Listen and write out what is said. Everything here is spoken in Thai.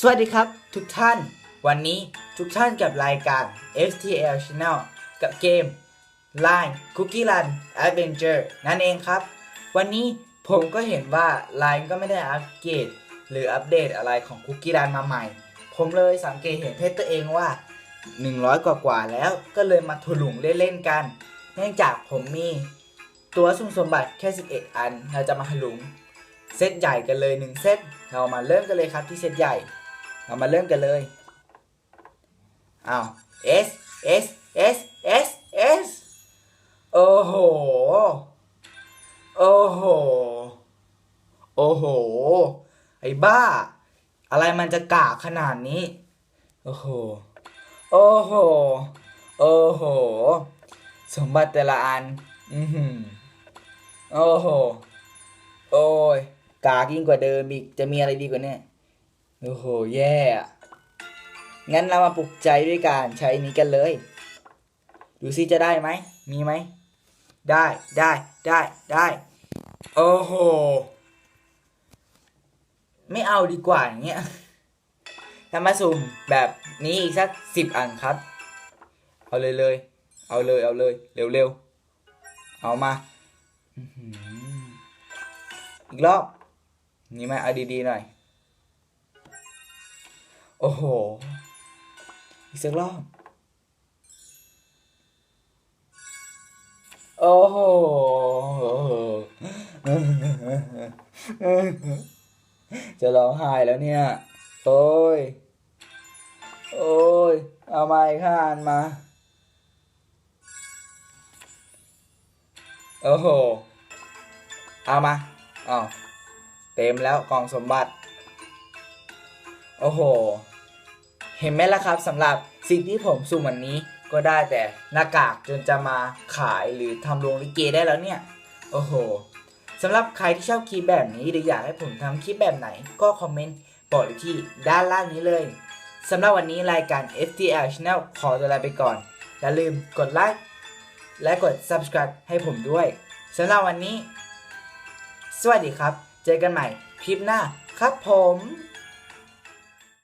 สวัสดีครับทุกท่าน วันนี้ทุกท่านกับรายการ FTL Channel กับเกม Line Cookie Run Adventure นั่นเองครับ วันนี้ผมก็เห็นว่า Line ก็ไม่ได้อัปเกรดหรืออัปเดตอะไรของ Cookie Run มาใหม่ ผมเลยสังเกตเห็นเพจตัวเองว่า 100 กว่ากว่าๆแล้วก็เลยมาถลุงเล่นๆกัน เนื่องจากผมมีตัวสุ่มสมบัติแค่ 11 อันเราจะมาถลุงเซตใหญ่กันเลยหนึ่งเซตเรามาเริ่มกันเลยครับที่เซตใหญ่ เรามาเริ่มกันเลยอ้าว S S S S S โอ้โห โอ้โห โอ้โห ไอ้บ้า อะไรมันจะกากขนาดนี้ โอ้โห โอ้โห โอ้โห สมบัติแต่ละอัน อือหือโอ้โห โอ้ย กากยิ่งกว่าเดิมอีก จะมีอะไรดีกว่านี่ โอ้โห แย่อะงั้นเรามาปลุกใจด้วยการใช้นี้กันเลย ดูซิจะได้ไหม มีไหม ได้ได้ได้ได้ โอ้โห ไม่เอาดีกว่าอย่างเงี้ยทำมาสุ่มแบบนี้อีกสักสิบอันครับ เอาเลยเลย เอาเลยเอาเลย เร็วเร็วๆเอามาอื้มอีกรอบ นี่ไหมเอาดีๆหน่อย โอ้โห อีกสักรอบ โอ้โห จะร้องไห้แล้วเนี่ย โอ้ย โอ้ย เอามาอีกห้าอันมา โอ้โห เอามา อ้าว เต็มแล้วกล่องสมบัติ โอ้โห เห็นไหมล่ะครับสำหรับสิ่งที่ผมสุ่มวันนี้ก็ได้แต่หน้ากากจนจะมาขายหรือทำโรงลิเกได้แล้วเนี่ย โอ้โหสำหรับใครที่ชอบคลิปแบบนี้หรืออยากให้ผมทำคลิปแบบไหน ก็คอมเมนต์บอกที่ด้านล่างนี้เลยสำหรับวันนี้รายการ FTL Channel ขอตัวลาไปก่อน อย่าลืมกดไลค์และกด subscribe ให้ผมด้วยสำหรับวันนี้ สวัสดีครับ เจอกันใหม่คลิปหน้าครับผม